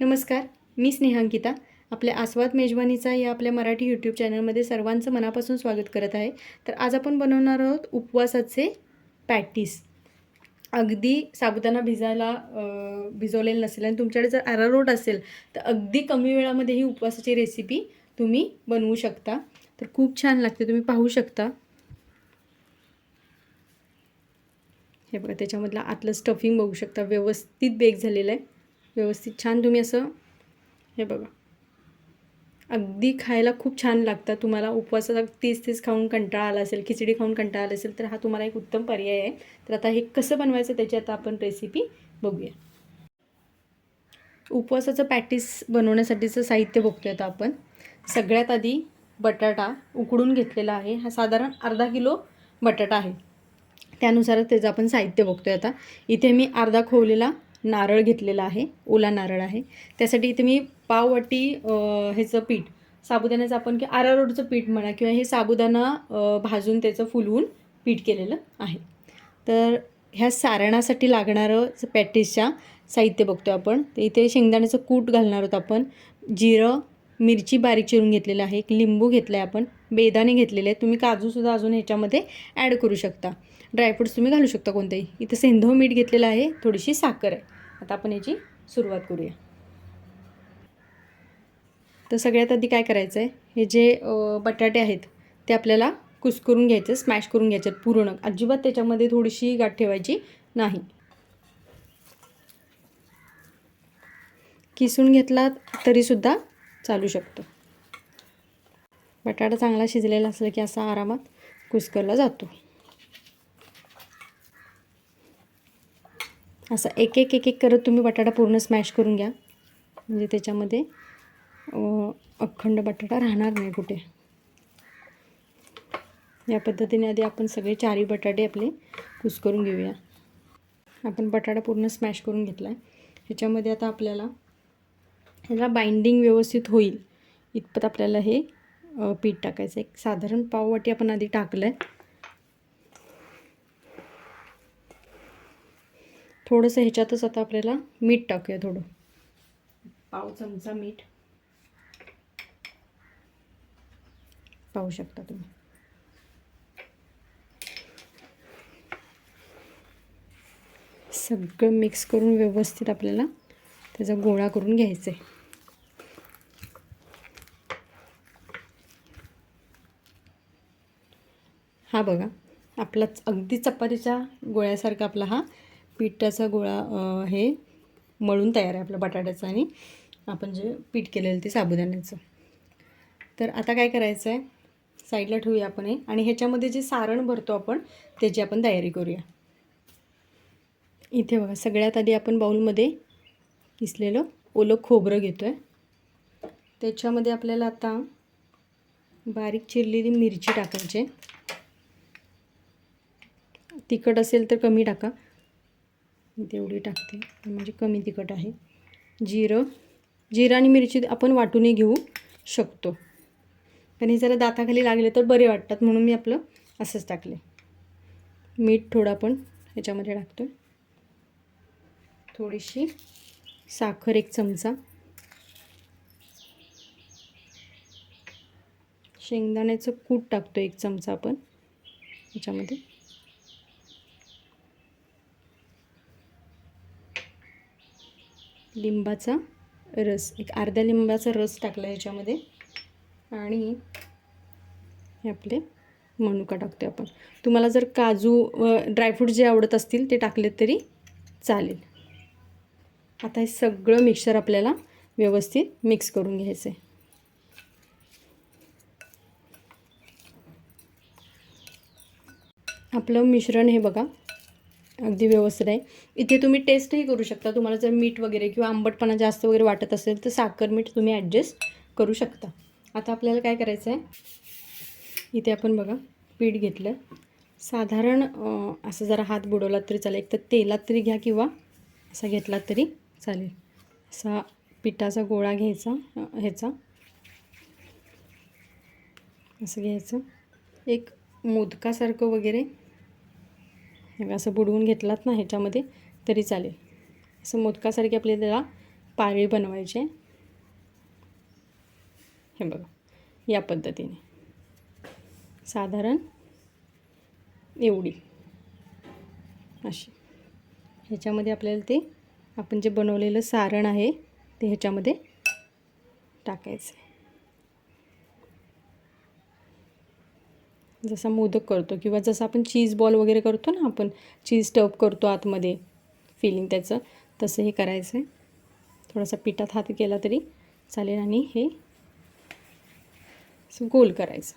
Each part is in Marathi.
नमस्कार मी स्नेहांकिता आपल्या आस्वाद मेजवानीचा या आपल्या मराठी यूट्यूब चॅनलमध्ये सर्वांचं मनापासून स्वागत करत आहे. तर आज आपण बनवणार आहोत उपवासाचे पॅटीस. अगदी साबुदाणा भिजायला भिजवलेलं नसेल आणि तुमच्याकडे जर अरारोट असेल तर अगदी कमी वेळामध्ये ही उपवासाची रेसिपी तुम्ही बनवू शकता. तर खूप छान लागते तुम्ही पाहू शकता. हे बघा त्याच्यामधलं आतलं स्टफिंग बघू शकता. व्यवस्थित बेक झालेलं आहे. व्यवस्थित. छान तुम्ही असं हे बघा. अगदी खायला खूप छान लागतं तुम्हाला उपवासाचा तीस तेच खाऊन कंटाळा आला असेल खिचडी खाऊन कंटाळा आला असेल तर हा तुम्हाला एक उत्तम पर्याय आहे. तर आता हे कसं बनवायचं त्याची आता आपण रेसिपी बघूया. उपवासाचं पॅटीस बनवण्यासाठीचं साहित्य बघतोय आता आपण. सगळ्यात आधी बटाटा उकडून घेतलेला आहे. हा साधारण अर्धा किलो बटाटा आहे. त्यानुसारच त्याचं आपण साहित्य बघतोय आता. इथे मी अर्धा खोवलेला नारळ घेतलेला आहे ओला नारळ आहे. त्यासाठी इथे मी पाववाटी ह्याचं पीठ साबुदाण्याचं आपण की आरारोडचं पीठ म्हणा किंवा हे साबुदाणा भाजून त्याचं फुलवून पीठ केलेलं आहे. तर ह्या सारणासाठी लागणारं पॅटीसच्या साहित्य बघतो आपण तर इथे शेंगदाण्याचं कूट घालणार आहोत आपण. जिरं मिरची बारीक चिरून घेतलेलं आहे एक लिंबू घेतलं आहे आपण बेदाणे घेतलेले आहेत. तुम्ही काजूसुद्धा अजून ह्याच्यामध्ये ॲड करू शकता. ड्रायफ्रूट्स तुम्ही घालू शकता कोणतेही. इथं सेंधव मीठ घेतलेलं आहे थोडीशी साखर आहे. आता आपण याची सुरुवात करूया. तर सगळ्यात आधी काय करायचं आहे हे जे बटाटे आहेत ते आपल्याला कुसकरून घ्यायचे स्मॅश करून घ्यायचे पूर्ण. अजिबात त्याच्यामध्ये थोडीशी गाठ ठेवायची नाही. किसून घेतला तरीसुद्धा चालू शकतो. बटाटा चांगला शिजलेला असला की असा आरामात कुस्करला जातो. असं एक एक एक एक करत तुम्ही बटाटा पूर्ण स्मॅश करून घ्या. म्हणजे त्याच्यामध्ये अखंड बटाटा राहणार नाही कुठे. या पद्धतीने आधी आपण सगळे चारही बटाटे आपले कुस्करून घेऊया. आपण बटाटा पूर्ण स्मॅश करून घेतला आहे ह्याच्यामध्ये आता आपल्याला ह्याला बाइंडिंग व्यवस्थित होईल. इतपत आपल्याला हे पीठ टाकायचं आहे एक साधारण पाववाटी आपण आधी टाकलं आहे थोडंसं ह्याच्यातच आता आपल्याला मीठ टाकूया थोडं. पाव चमचा मीठ. पाहू शकता तुम्ही. सगळं मिक्स करून व्यवस्थित आपल्याला त्याचा गोळा करून घ्यायचा आहे. हा बघा आपला अगदी चपातीच्या गोळ्यासारखा आपला हा पिठाचा गोळा हे मळून तयार आहे आपला बटाट्याचा आणि आपण जे पीठ केलेलं ते साबुदाण्याचं. तर आता काय करायचं आहे साईडला ठेवूया आपण हे आणि ह्याच्यामध्ये जे सारण भरतो आपण त्याची आपण तयारी करूया. इथे बघा सगळ्यात आधी आपण बाऊलमध्ये किसलेलं ओलं खोबरं घेतो आहे त्याच्यामध्ये आपल्याला आता बारीक चिरलेली मिरची टाकायची तिखट असेल तर कमी टाका. मी तेवढी टाकते. म्हणजे कमी तिखट आहे. जिरं जिरं आणि मिरची आपण वाटूनही घेऊ शकतो. पण हे जरा दाताखाली लागले तर बरे वाटतात म्हणून मी आपलं असंच टाकले. मीठ थोडं आपण ह्याच्यामध्ये टाकतो आहे थोडीशी साखर एक चमचा. शेंगदाण्याचं कूट टाकतो एक चमचा आपण. ह्याच्यामध्ये. लिंबाचा रस एक अर्ध्या लिंबाचा रस टाकला ह्याच्यामध्ये आणि हे आपले मनुका टाकतो आपण. तुम्हाला जर काजू व ड्रायफ्रूट जे आवडत असतील ते टाकलेत तरी चालेल. आता हे सगळं मिक्सर आपल्याला व्यवस्थित मिक्स करून घ्यायचं आहे आपलं मिश्रण हे बघा अगदी व्यवस्थित आहे. इथे तुम्ही टेस्टही करू शकता. तुम्हाला जर मीठ वगैरे किंवा आंबटपणा जास्त वगैरे वाटत असेल तर साखर मीठ तुम्ही ॲडजस्ट करू शकता. आता आपल्याला काय करायचं आहे? इथे आपण बघा पीठ घेतलं. साधारण असं जरा हात बुडवला तरी चालेल. एक तर तेलात तरी घ्या किंवा असा घेतला तरी चालेल. असा पिठाचा गोळा घ्यायचा ह्याचा. असं घ्यायचं. एक मोदकासारखं वगैरे असं बुडवून घेतलात ना ह्याच्यामध्ये तरी चालेल. असं मोदकासारखी आपल्याला त्याला पाळी बनवायचे. हे बघा या पद्धतीने. साधारण एवढी. अशी. ह्याच्यामध्ये आपल्याला ते आपण जे बनवलेलं सारण आहे ते ह्याच्यामध्ये टाकायचं आहे जसा मोदक करतो किंवा जसं आपण चीज बॉल वगैरे करतो ना आपण चीज टप करतो आतमध्ये फिलिंग त्याचं तसं हे करायचं आहे थोडासा पिठात हात केला तरी चालेल आणि हे गोल करायचं.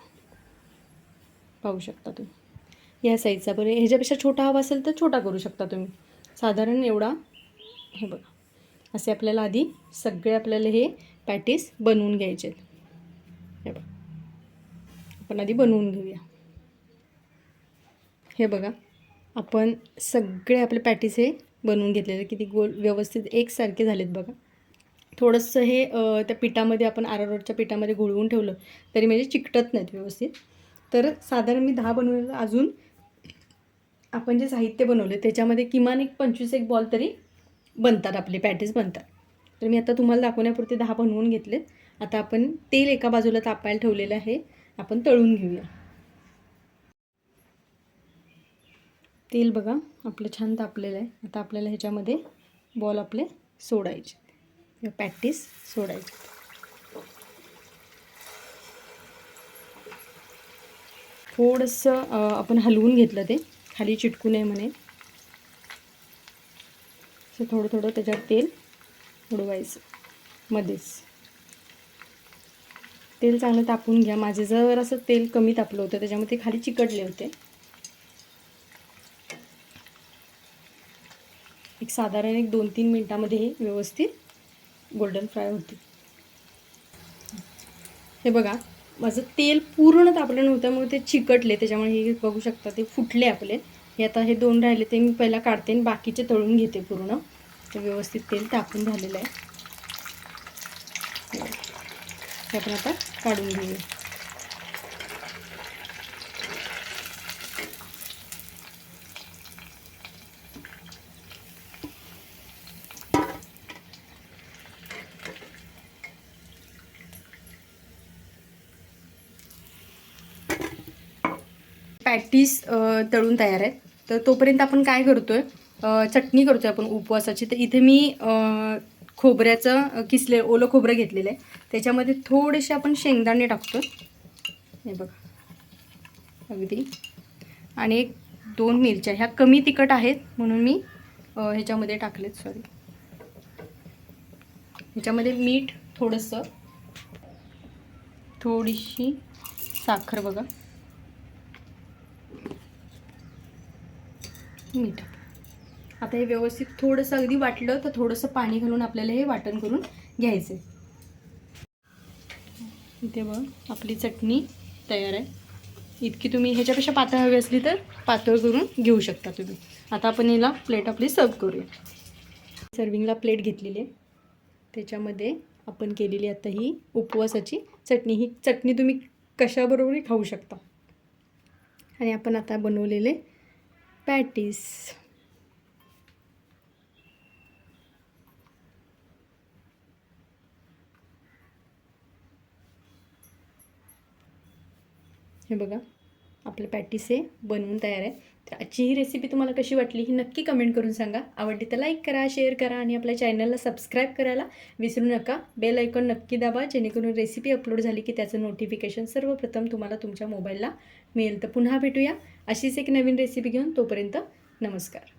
पाहू शकता तुम्ही. या साईजचा बरं ह्याच्यापेक्षा छोटा हवा असेल तर छोटा करू शकता तुम्ही. साधारण एवढा हे बघा. असे आपल्याला आधी सगळे आपल्याला हे पॅटीस बनवून घ्यायचे आहेत हे बघा. आपण आधी बनवून घेऊया. हे बघा. आपण सगळे आपले पॅटीस हे बनवून घेतलेले. किती गोल व्यवस्थित एकसारखे झालेत बघा. थोडंसं हे त्या पिठामध्ये आपण आरारोटच्या पिठामध्ये घोळवून ठेवलं तरी म्हणजे चिकटत नाहीत व्यवस्थित. तर साधारण मी दहा बनवलेलं. अजून आपण जे साहित्य बनवले त्याच्यामध्ये किमान एक पंचवीस एक बॉल तरी बनतात आपले पॅटीस बनतात. तर मी आता तुम्हाला दाखवण्यापुरते दहा बनवून घेतले आता आपण तेल एका बाजूला तापायला ठेवलेलं आहे. आपण तळून घेऊया. तेल बघा आपलं छान तापलेलं आहे. आता आपल्याला ह्याच्यामध्ये बॉल आपले सोडायचे किंवा पॅटीस सोडायचे थोडंसं आपण हलवून घेतलं ते. खाली चिटकू नये म्हणे. असं थोडं थोडं त्याच्यात तेल उडवायचं. मध्येच. तेल चांगलं तापून घ्या. माझे जर असं तेल कमी तापलं होतं त्याच्यामध्ये ते खाली चिकटले होते. एक साधारण एक दोन तीन मिनटामध्ये हे व्यवस्थित गोल्डन फ्राय होते. हे बघा माझं तेल पूर्ण तापलं नव्हतं मग ते चिकटले. त्याच्यामुळे हे बघू शकता ते फुटले आपले. हे आता हे दोन राहिले ते मी पहिला काढते आणि बाकीचे तळून घेते पूर्ण. ते व्यवस्थित तेल तापून झालेलं आहे. हे आपण आता काढून घेऊया. पॅटीस तळून तयार आहेत. तर तोपर्यंत आपण काय करतो आहे चटणी करतो आहे आपण उपवासाची. तर इथे मी खोबऱ्याचं किसले ओलं खोबरं घेतलेलं आहे. त्याच्यामध्ये थोडेसे आपण शेंगदाणे टाकतो हे बघा. अगदी. आणि एक दोन मिरच्या. ह्या कमी तिखट आहेत म्हणून मी ह्याच्यामध्ये टाकलेत. सॉरी ह्याच्यामध्ये मीठ थोडंसं. थोडीशी साखर बघा. मीठ आता हे व्यवस्थित थोडंसं अगदी वाटलं तर थोडंसं पाणी घालून आपल्याला हे वाटण करून घ्यायचं आहे इथे बघ आपली चटणी तयार आहे. इतकी तुम्ही ह्याच्यापेक्षा पातळ हवी असली तर पातळ करून घेऊ शकता तुम्ही. आता आपण याला प्लेट आपली सर्व करूया. सर्विंगला प्लेट घेतलेली आहे. त्याच्यामध्ये आपण केलेली आता ही उपवासाची चटणी. ही चटणी तुम्ही कशाबरोबरही खाऊ शकता. आणि आपण आता बनवलेले पॅटीस. हे बघा आपलं पॅटीस हे बनवून तयार आहे. तर आजची ही रेसिपी तुम्हाला कशी वाटली ही नक्की कमेंट करून सांगा. आवडली तर लाईक करा शेअर करा आणि आपल्या चॅनलला सबस्क्राईब करायला विसरू नका. बेल आयकॉन नक्की दाबा जेणेकरून रेसिपी अपलोड झाली की त्याचं नोटिफिकेशन सर्वप्रथम तुम्हाला तुमच्या मोबाईलला मिळेल. तर पुन्हा भेटूया. अशीच एक नवीन रेसिपी घेऊन तोपर्यंत नमस्कार.